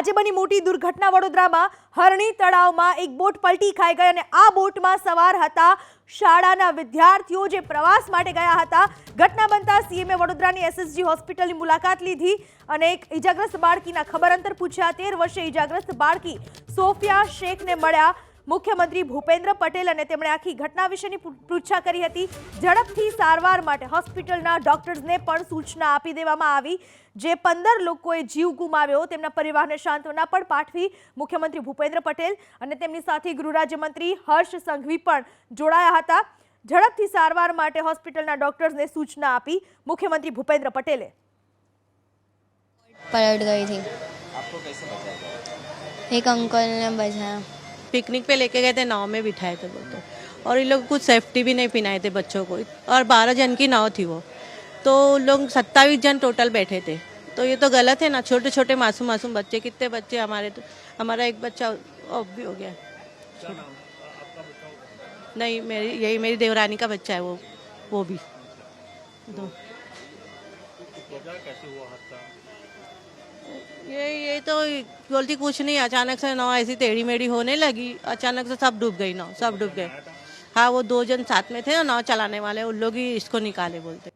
આજે બની મોટી દુર્ઘટના વડોદરામાં હરણી તળાવમાં એક બોટ પલટી ખાઈ ગઈ અને આ બોટમાં સવાર હતા શાળાના વિદ્યાર્થીઓ જે પ્રવાસ માટે ગયા હતા. ઘટના બનતા સીએમએ વડોદરાની એસએસજી હોસ્પિટલની મુલાકાત લીધી અને એક ઇજાગ્રસ્ત બાળકીના ખબર અંતર પૂછ્યા. તેર વર્ષે ઇજાગ્રસ્ત બાળકી સોફિયા શેખને મળ્યા. મુખ્યમંત્રી ભૂપેન્દ્ર પટેલ અને તેમણે આખી ઘટના વિશેની પૃચ્છા કરી હતી. ઝડપથી સારવાર માટે હોસ્પિટલના ડોક્ટર્સને પણ સૂચના આપી દેવામાં આવી. જે પંદર લોકોએ જીવ ગુમાવ્યો તેમના પરિવારને સાંત્વના પણ પાઠવી મુખ્યમંત્રી ભૂપેન્દ્ર પટેલ અને તેમની સાથે ગૃહરાજ્યમંત્રી હર્ષ સંઘવી પણ જોડાયા હતા. ઝડપથી સારવાર માટે હોસ્પિટલના ડોક્ટર્સને સૂચના આપી મુખ્યમંત્રી ભૂપેન્દ્ર પટેલે. પલટ ગઈ હતી. એક અંકલને બચાવ્યા पिकनिक पे लेके गए थे नाव में बिठाए थे वो तो। और इन लोग कुछ सेफ्टी भी नहीं पिनाए थे बच्चों को। और बारह जन की नाव थी वो। तो लोग सत्ताईस जन टोटल बैठे थे। तो ये तो गलत है ना छोटे छोटे मासूम मासूम बच्चे कितने बच्चे हमारे तो हमारा एक बच्चा ऑफ़ भी हो गया? नहीं मेरी यही मेरी देवरानी का बच्चा है वो वो भी। तो ये तो बोलती, कुछ नहीं, अचानक से नाव ऐसी टेढ़ी मेढ़ी होने लगी। अचानक से सब डूब गई नाव सब डूब गए। हाँ वो दो जन साथ में थे ना नाव चलाने वाले उन लोग ही इसको निकाले बोलते।